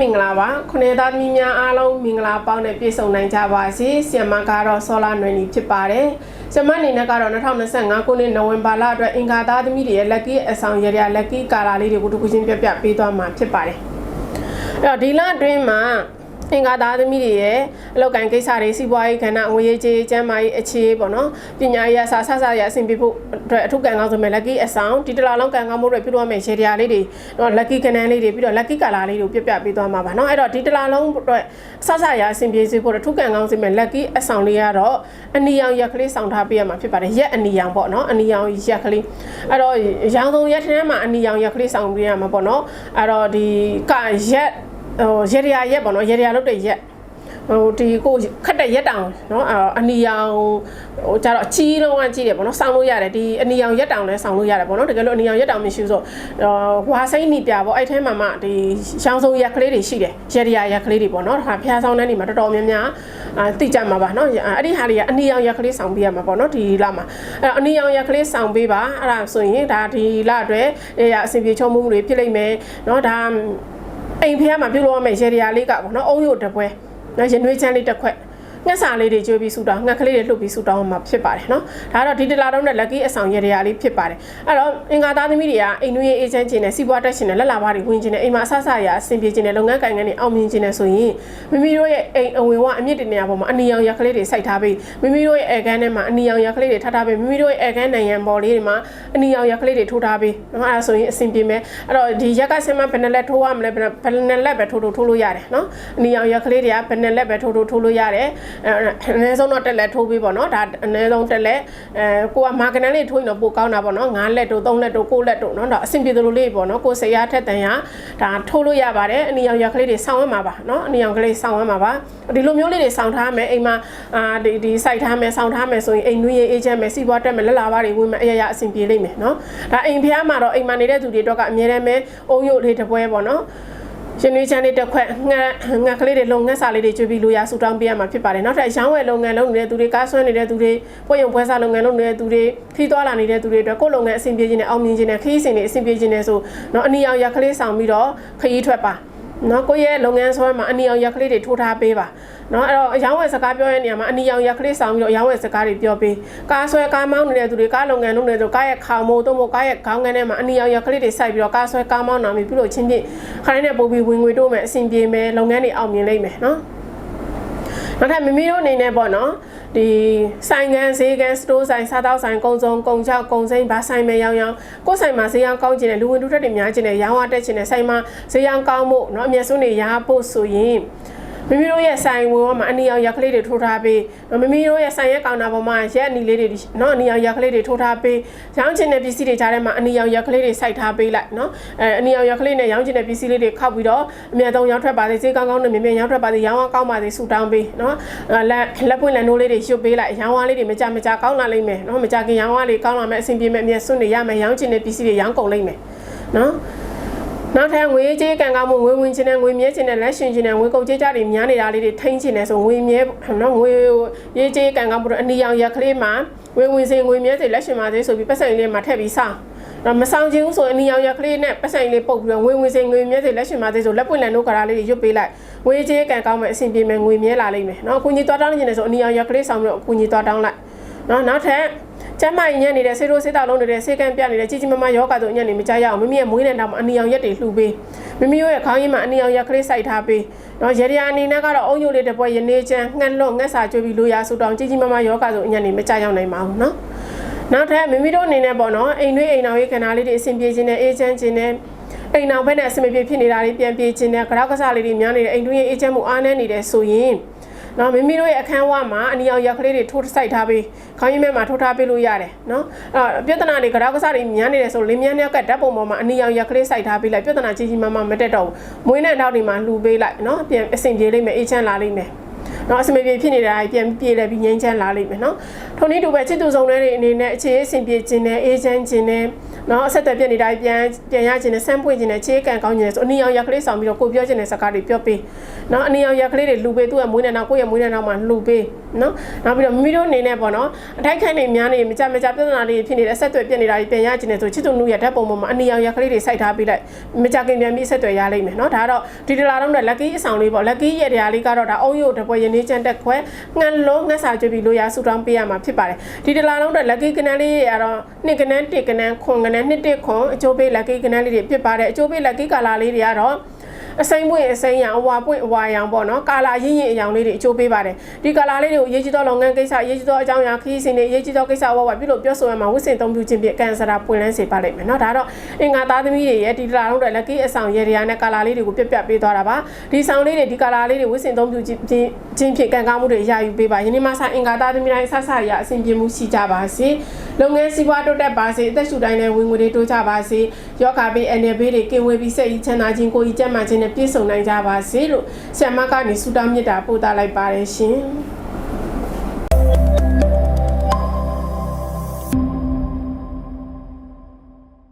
မင်္ဂလာပါခုနှစ်သားသမီးများအားလုံးမင်္ဂလာပေါင်းနဲ့ပြည့်စုံနိုင်ကြပါစေဆီယမကတော့ဆောလာနွယ်နီဖြစ်ပါတယ်ဆီယမအနေနဲ့ကတော့2025ခုနှစ်နိုဝင်ဘာလအတွက်အင်္ဂါသားသမီးတွေရဲ့ lucky အဆောင်ရရ lucky ကာလာလေးတွေကိုတစ်ခုချင်းပြပြပေးသွားမှာဖြစ်ပါတယ်အဲ့တော့ဒီလအတွင်းမှာ သင်္ကာသားသမီးတွေရဲ့အလောက်ကန်ကိစ္စတွေစီးပွားရေးကဏ္ဍငွေရေးကြေးကျန်းမာရေးအခြေပေါ့နော်ပညာရေးအစားဆဆရအဆင်ပြေဖို့အတွက်အထုကံကောင်းဆိုမဲ့ lucky အဆောင်ဒီတလာလောက်ကန်ကောင်းမှုတွေပြုလုပ်ရမယ့်ရေတရားလေးတွေတော့ lucky ကဏ္ဍလေးတွေပြီးတော့ lucky color လေးတွေပြပြပေးသွားမှာပါနော်အဲ့တော့ဒီတလာလုံးအတွက်ဆဆရအဆင်ပြေစေဖို့အထုကံကောင်းဆိုမဲ့ lucky အဆောင်လေးကတော့အနီရောင်ရက်ကလေးဆောင်ထားပေးရမှာဖြစ်ပါတယ်ရက်အနီရောင်ပေါ့နော်အနီရောင်ရက်ကလေးအဲ့တော့ရောင်စုံရက်ထဲမှာအနီရောင်ရက်ကလေးဆောင်ပေးရမှာပေါ့နော်အဲ့တော့ဒီကရက် ဟိုရေရာရက်ပေါ့နော်ရေရာလုတ်တဲ့ရက်ဟိုဒီကိုခက်တဲ့ရက်တောင်နော်အနီရောင်ဟိုကြတော့အကြီးလုံးကကြီးတယ်ပေါ့နော်ဆောင်းလို့ရတယ်ဒီအနီရောင်ရက်တောင်လည်းဆောင်းလို့ရတယ်ပေါ့နော်တကယ်လို့အနီရောင်ရက်တောင်မရှိဆိုဟိုဝါစိမ့်နီပြပေါ့အဲ့ထဲမှာမှဒီရှောင်းဆုံးရက်ကလေးတွေရှိတယ်ရရရက်ကလေးတွေပေါ့နော်ဒါဖျားဆောင်တဲ့နေမှာတော်တော်များများတိကျမှာပါနော်အဲ့ဒီဟာတွေကအနီရောင်ရက်ကလေးဆောင်းပေးရမှာပေါ့နော်ဒီလမှာအဲ့အနီရောင်ရက်ကလေးဆောင်းပေးပါအဲ့ဒါဆိုရင်ဒါဒီလအတွက်အဆင်ပြေချုံမှုတွေဖြစ်လိမ့်မယ်နော်ဒါ အိမ်ဖះမှာပြုလုပ်ရမယ့်ရေဒီယာလေးကပေါ့နော်အုံရုပ်တပွဲနော်ရင်နွေးချမ်းလေးတစ်ခွက် ငှက်စာလေးတွေကျွေးပြီးဆူတောင်းငှက်ကလေးတွေလှုပ်ပြီးဆူတောင်းမှာဖြစ်ပါတယ်နော်ဒါကတော့ဒီတလာတော့နဲ့ lucky အဆောင်ရေဒီယာလေးဖြစ်ပါတယ်အဲ့တော့အင်္ဂါသားသမီးတွေကအိမ်နွေးအေးချမ်းခြင်းနဲ့စီးပွားတက်ခြင်းနဲ့လက်လာပါတွေဝင်ခြင်းနဲ့အိမ်မှာအဆဆရာအဆင်ပြေခြင်းနဲ့လုပ်ငန်းကိုင်ငန်းတွေအောင်မြင်ခြင်းနဲ့ဆိုရင်မိမိတို့ရဲ့အိမ်အဝင်ဝအမြင့်တင်နေရပေါ်မှာအနီရောင်ရက်ကလေးတွေစိုက်ထားပြီးမိမိတို့ရဲ့အဲကန်းထဲမှာအနီရောင်ရက်ကလေးတွေထားထားပြီးမိမိတို့ရဲ့အဲကန်းနိုင်ရန်ပေါ်လေးတွေမှာအနီရောင်ရက်ကလေးတွေထိုးထားပြီးနော်အဲ့ဒါဆိုရင်အဆင်ပြေမယ်အဲ့တော့ဒီရက်ကဆင်မဘယ်နှလက်ထိုးရမလဲဘယ်နှလက်ပဲထိုးထိုးထိုးလို့ရတယ်နော်အနီရောင်ရက်ကလေးတွေကဘယ်နှလက်ပဲထိုးထိုးထိုးလို့ရတယ်အဲအနည်းဆုံးတော့တက်လက်ထိုးပြီးပေါ့နော်ဒါအနည်းဆုံးတက်လက်အဲကိုကမာကနန်လေးထိုးရင်တော့ပိုကောင်းတာပေါ့နော်9လက်တို့3လက်တို့9လက်တို့နော်ဒါအဆင်ပြေသလိုလေးပေါ့နော်ကိုဆရာထက်တန်ရဒါထိုးလို့ရပါတယ်အနီရောင်ရက်ကလေးတွေဆောင်းရမှာပါနော်အနီရောင်ကလေးဆောင်းရမှာပါဒီလိုမျိုးလေးတွေဆောင်းထားမယ်အိမ်မှာအာဒီဒီစိုက်ထားမယ်ဆောင်းထားမယ်ဆိုရင်အိမ်နွေးရေးအေးချမ်းမယ်စီးပွားတက်မယ်လက်လာပါတွေဝင်မယ်အရရအဆင်ပြေလိမ့်မယ်နော်ဒါအိမ်ဖျားမှာတော့အိမ်မှာနေတဲ့သူတွေတော့ကအမြဲတမ်းပဲအုံရုပ်လေးတစ်ပွဲပေါ့နော် ရှင်နွေးချမ်းလေးတစ်ခွက်ငှက်ငှက်ကလေးတွေလုံငှက်စာလေးတွေကျွေးပြီးလိုရာဆူတောင်းပေးရမှာဖြစ်ပါတယ်နောက်ထပ်ရောင်းဝယ်လုပ်ငန်းလုပ်နေတဲ့သူတွေကားဆွဲနေတဲ့သူတွေပွဲရုံပွဲစားလုပ်ငန်းလုပ်နေတဲ့သူတွေခီးသွားလာနေတဲ့သူတွေအတွက်ကိုယ်လုပ်ငန်းအဆင်ပြေခြင်းနဲ့အောင်မြင်ခြင်းနဲ့ခီးစဉ်တွေအဆင်ပြေခြင်းနဲ့ဆိုတော့အနီအောင်ရက်ကလေးဆောင်ပြီးတော့ခရီးထွက်ပါ နော်ကိုယ့်ရဲ့လုပ်ငန်းဆွဲမှာအနီအောင်ရက်ကလေးတွေထိုးထားပေးပါနော်အဲ့တော့အယောင်းဝယ်စကားပြောရတဲ့နေရာမှာအနီအောင်ရက်ကလေးဆောင်ပြီးတော့အယောင်းဝယ်စကားတွေပြောပေးကားဆွဲကားမောင်းနေတဲ့သူတွေကားလုပ်ငန်းလုပ်နေသူကားရဲ့ခေါင်မိုးတို့မို့ကားရဲ့ခေါင်းငန်းထဲမှာအနီအောင်ရက်ကလေးတွေစိုက်ပြီးတော့ကားဆွဲကားမောင်းနာပြီးပြုလို့ချင်းချင်းခရိုင်းနဲ့ပို့ပြီးဝင်ငွေတို့မယ်အဆင်ပြေမယ်လုပ်ငန်းတွေအောင်မြင်လိမ့်မယ်နော် နောက်ထပ်မိမိတို့အနေနဲ့ပေါ့နော်ဒီဆိုင်ကန်ဈေးကန်စတိုးဆိုင်စားတောက်ဆိုင်ကုံစုံကုံချောက်ကုံစိမ့်ဘာဆိုင်မဲ့ရောင်းရောင်းကိုယ်ဆိုင်မှာဈေးရောင်းကောင်းခြင်းနဲ့လူဝင်တူထက်တွေများခြင်းနဲ့ရောင်းရတက်ခြင်းနဲ့ဆိုင်မှာဈေးရောင်းကောင်းဖို့เนาะအမြတ်ဆုံးတွေရဖို့ဆိုရင် မိမိတို့ရဲ့ဆိုင်ဝင်ပေါ်မှာအနီရောင်ရက်ကလေးတွေထိုးထားပေးမိမိတို့ရဲ့ဆိုင်ရဲ့ကောင်တာပေါ်မှာရက်အနီလေးတွေနော်အနီရောင်ရက်ကလေးတွေထိုးထားပေးရောင်းချင်တဲ့ပစ္စည်းတွေကြားထဲမှာအနီရောင်ရက်ကလေးတွေစိုက်ထားပေးလိုက်နော်အဲအနီရောင်ရက်ကလေးနဲ့ရောင်းချင်တဲ့ပစ္စည်းလေးတွေခောက်ပြီးတော့အမြဲတမ်းရောင်းထွက်ပါစေဈေးကောင်းကောင်းနဲ့မြင်မြင်ရောင်းထွက်ပါစေရောင်းအောင်ကောင်းပါစေဆူတောင်းပေးနော်လက်လက်ပွင့်လက်နိုးလေးတွေရွှတ်ပေးလိုက်ရောင်းဝါလေးတွေမကြမကြကောင်းလာလိမ့်မယ်နော်မကြခင်ရောင်းဝါလေးကောင်းလာမယ်အဆင်ပြေမယ်အမြဲစွန့်နေရမယ်ရောင်းချင်တဲ့ပစ္စည်းတွေရောင်းကုန်လိမ့်မယ်နော် နောက်ထပ်ငွေကြေးကံကောင်းမှုငွေဝင်ခြင်းနဲ့ငွေမြဲခြင်းနဲ့လက်ရှင်ခြင်းနဲ့ငွေကုန်ကြေးကြတွေများနေတာလေးတွေထိန်းခြင်းနဲ့ဆိုငွေမြဲနော်ငွေရေးကြေးကံကောင်းမှုအနီရောင်ရက်ကလေးမှာငွေဝင်စေငွေမြဲစေလက်ရှင်ပါစေဆိုပြီးပတ်စံလေးမှာထည့်ပြီးစောင်းတော့မဆောင်ခြင်းဆိုအနီရောင်ရက်ကလေးနဲ့ပတ်စံလေးပုတ်ပြီးတော့ငွေဝင်စေငွေမြဲစေလက်ရှင်ပါစေဆိုလက်ပွင့်လန်တို့ကရာလေးတွေရွတ်ပေးလိုက်ငွေကြေးကံကောင်းမဲ့အဆင်ပြေမဲ့ငွေမြဲလာလိမ့်မယ်နော်အကူကြီးသွားတောင်းနေခြင်းနဲ့ဆိုအနီရောင်ရက်ကလေးဆောင်ပြီးတော့အကူကြီးသွားတောင်းလိုက်နော်နောက်ထပ် ကျမ်းမာရင်ညံ့နေတဲ့ဆေးရိုးဆေးတောက်လုံးနေတဲ့ဆေးကန်းပြနေတဲ့ကြီးကြီးမားမားယောဂါတို့ညံ့နေမကြရအောင်မိမိရဲ့မွေးတဲ့တောင်မှာအနီရောင်ရက်တွေလှူပေးမိမိရဲ့ခေါင်းရင်းမှာအနီရောင်ရက်ကလေးစိုက်ထားပေးနော်ရေဒီယာအနေနဲ့ကတော့အုံညိုလေးတစ်ပွဲရနေချမ်းငှက်လွတ်ငှက်စာကျွေးပြီးလိုရာဆူတောင်းကြီးကြီးမားမားယောဂါတို့ညံ့နေမကြရောက်နိုင်ပါဘူးနော်နောက်ထပ်မိမိတို့အနေနဲ့ပေါ့နော်အိမ်တွင်းအိမ်တော်ရေးခဏလေးတွေအဆင်ပြေခြင်းနဲ့အေးချမ်းခြင်းနဲ့အိမ်နောက်ဘက်နဲ့အဆင်ပြေဖြစ်နေတာလေးပြန်ပြေခြင်းနဲ့ကြောက်ကစားလေးတွေများနေတဲ့အိမ်တွင်းရေးအေးချမ်းမှုအားနည်းနေတယ်ဆိုရင် နော်မိမိတို့ရဲ့အခန်းဝမှာအနီအောင်ရက်ကလေးတွေထိုးစိုက်ထားပြီးခေါင်းရင်းမဲ့မှာထိုးထားပေးလို့ရတယ်နော်အဲပြဿနာတွေကြောက်ကစားတွေများနေတယ်ဆိုလင်းမြန်းမြက်ကဓာတ်ပုံပေါ်မှာအနီအောင်ရက်ကလေးစိုက်ထားပေးလိုက်ပြဿနာကြီးကြီးမားမားမတက်တော့ဘူးမွေးနဲ့တောက်တွေမှာလှူပေးလိုက်နော်ပြန်အဆင်ပြေလိမ့်မယ်အေးချမ်းလာလိမ့်မယ် နော်အစမပြေဖြစ်နေတာပြန်ပြေလဲပြီးငြိမ်းချမ်းလာလိမ့်မယ်နော်ထုံနည်းတူပဲချစ်သူဆောင်တဲ့အနေနဲ့အခြေအဆင်ပြေခြင်းနဲ့အေးချမ်းခြင်းနဲ့နော်အဆက်အသွယ်ပြက်နေတာပြန်ပြန်ရခြင်းနဲ့ဆန်းပွင့်ခြင်းနဲ့ချေးကန်ကောင်းခြင်းနဲ့ဆိုအနီအောင်ရက်ကလေးဆောင်ပြီးတော့ကိုပြောခြင်းနဲ့စကားတွေပြောပေးနော်အနီအောင်ရက်ကလေးတွေလှူပေးသူ့ရဲ့မွေးနေ့နောက်ကိုယ့်ရဲ့မွေးနေ့နောက်မှာလှူပေးနော်နောက်ပြီးတော့မိမိတို့အနေနဲ့ပေါ့နော်အထိုက်ခံနေများနေမကြမကြပြဿနာတွေဖြစ်နေတဲ့အဆက်အသွယ်ပြက်နေတာတွေပြန်ရခြင်းနဲ့ဆိုချစ်သူနုရဲ့ဓာတ်ပုံပေါ်မှာအနီအောင်ရက်ကလေးတွေစိုက်ထားပေးလိုက်မကြခင်ပြန်ပြီးဆက်သွယ်ရလိမ့်မယ်နော်ဒါကတော့ဒီတလာတော့နဲ့ lucky အဆောင်လေးပေါ့ lucky ရဲ့တရားလေးကတော့ဒါအုံရုပ်တပွဲရနေချမ်းတက်ခွဲငှက်လုံးငှက်စာကြွပြီးလို့ရဆူတောင်းပေးရမှာဖြစ်ပါတယ်ဒီတလာတော့နဲ့ lucky ကနန်းလေးရတော့နှစ်ကနန်းတစ်ကနန်းခွန်ကနန်းနှစ်တစ်ခွန်အကျိုးပေး lucky ကနန်းလေးတွေဖြစ်ပါတယ်အကျိုးပေး lucky ကာလာလေးတွေကတော့ အစိမ့်ပွင့်အစိမ့်ရံအဝါပွင့်အဝါရောင်ပေါ့နော်ကာလာရင်းရင်အရောင်လေးတွေအကျိုးပေးပါတယ်ဒီကာလာလေးတွေကိုအရေးကြီးသောလုပ်ငန်းကိစ္စအရေးကြီးသောအကြောင်းအရာခရီးစဉ်တွေအရေးကြီးသောကိစ္စဝဝပြုလို့ပြောဆိုရမှာဝိစင်သုံးပြုခြင်းဖြင့်ကန်ဆာတာပွင့်လန်းစေပါလိမ့်မယ်နော်ဒါတော့အင်္ဂါသားသမီးတွေရဲ့ဒီတလာလုံးတွေ lucky အဆောင်ရေရာနဲ့ကာလာလေးတွေကိုပြက်ပြက်ပေးသွားတာပါဒီဆောင်လေးတွေဒီကာလာလေးတွေဝိစင်သုံးပြုခြင်းချင်းဖြင့်ကန်ကောင်းမှုတွေရယူပေးပါယနေ့မှစအင်္ဂါသားသမီးတိုင်းဆဆရအဆင်ပြေမှုရှိကြပါစေလုပ်ငန်းစီးပွားတိုးတက်ပါစေအသက်ရှူတိုင်းနဲ့ဝင်ငွေတွေတိုးကြပါစေယောဂဘေးအနေဘေးတွေကင်ဝေးပြီးစိတ်ဤချမ်းသာခြင်းကိုယ်ဤကျန်းမာခြင်းနဲ့ပြည့်စုံနိုင်ကြပါစေလို့ဆ iam မကနေဆုတောင်းမေတ္တာပို့သလိုက်ပါတယ်ရှင်